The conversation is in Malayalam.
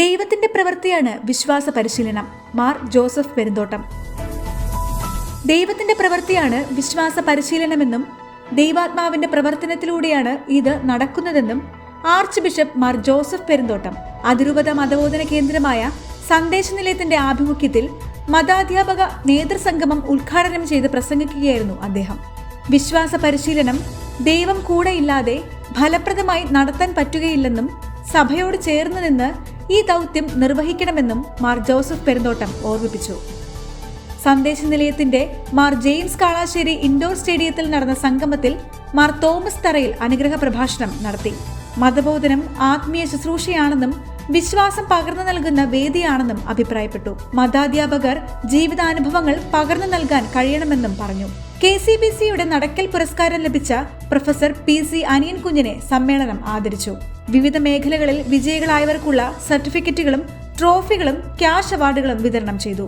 ദൈവത്തിന്റെ പ്രവൃത്തിയാണ് വിശ്വാസ പരിശീലനം. മാർ ജോസഫ് പെരുന്തോട്ടം. ദൈവത്തിന്റെ പ്രവൃത്തിയാണ് വിശ്വാസ പരിശീലനമെന്നും ദൈവാത്മാവിന്റെ പ്രവർത്തനത്തിലൂടെയാണ് ഇത് നടക്കുന്നതെന്നും archbishop Mar Joseph Perumthottam അതിരൂപത മതബോധന കേന്ദ്രമായ സന്ദേശ നിലയത്തിന്റെ ആഭിമുഖ്യത്തിൽ മതാധ്യാപക നേതൃസംഗമം ഉദ്ഘാടനം ചെയ്ത് പ്രസംഗിക്കുകയായിരുന്നു അദ്ദേഹം. വിശ്വാസ പരിശീലനം ദൈവം കൂടെയില്ലാതെ ഫലപ്രദമായി നടത്താൻ പറ്റുകയില്ലെന്നും സഭയോട് ചേർന്ന് നിന്ന് ഈ ദൗത്യം നിർവഹിക്കണമെന്നും മാർ ജോസഫ് പെരുന്തോട്ടം ഓർമ്മിപ്പിച്ചു. സന്ദേശ നിലയത്തിന്റെ മാർ ജെയിംസ് കാളാശ്ശേരി ഇൻഡോർ സ്റ്റേഡിയത്തിൽ നടന്ന സംഗമത്തിൽ മാർ തോമസ് തറയിൽ അനുഗ്രഹ പ്രഭാഷണം നടത്തി. മതബോധനം ആത്മീയ ശുശ്രൂഷയാണെന്നും വിശ്വാസം പകർന്നു നൽകുന്ന വേദിയാണെന്നും അഭിപ്രായപ്പെട്ടു. മതാധ്യാപകർ ജീവിതാനുഭവങ്ങൾ പകർന്നു നൽകാൻ കഴിയണമെന്നും പറഞ്ഞു. കെ സി ബി സിയുടെ നടക്കൽ പുരസ്കാരം ലഭിച്ച പ്രൊഫസർ പി സി അനിയൻ കുഞ്ഞിനെ സമ്മേളനം ആദരിച്ചു. വിവിധ മേഖലകളിൽ വിജയികളായവർക്കുള്ള സർട്ടിഫിക്കറ്റുകളും ട്രോഫികളും ക്യാഷ് അവാർഡുകളും വിതരണം ചെയ്തു.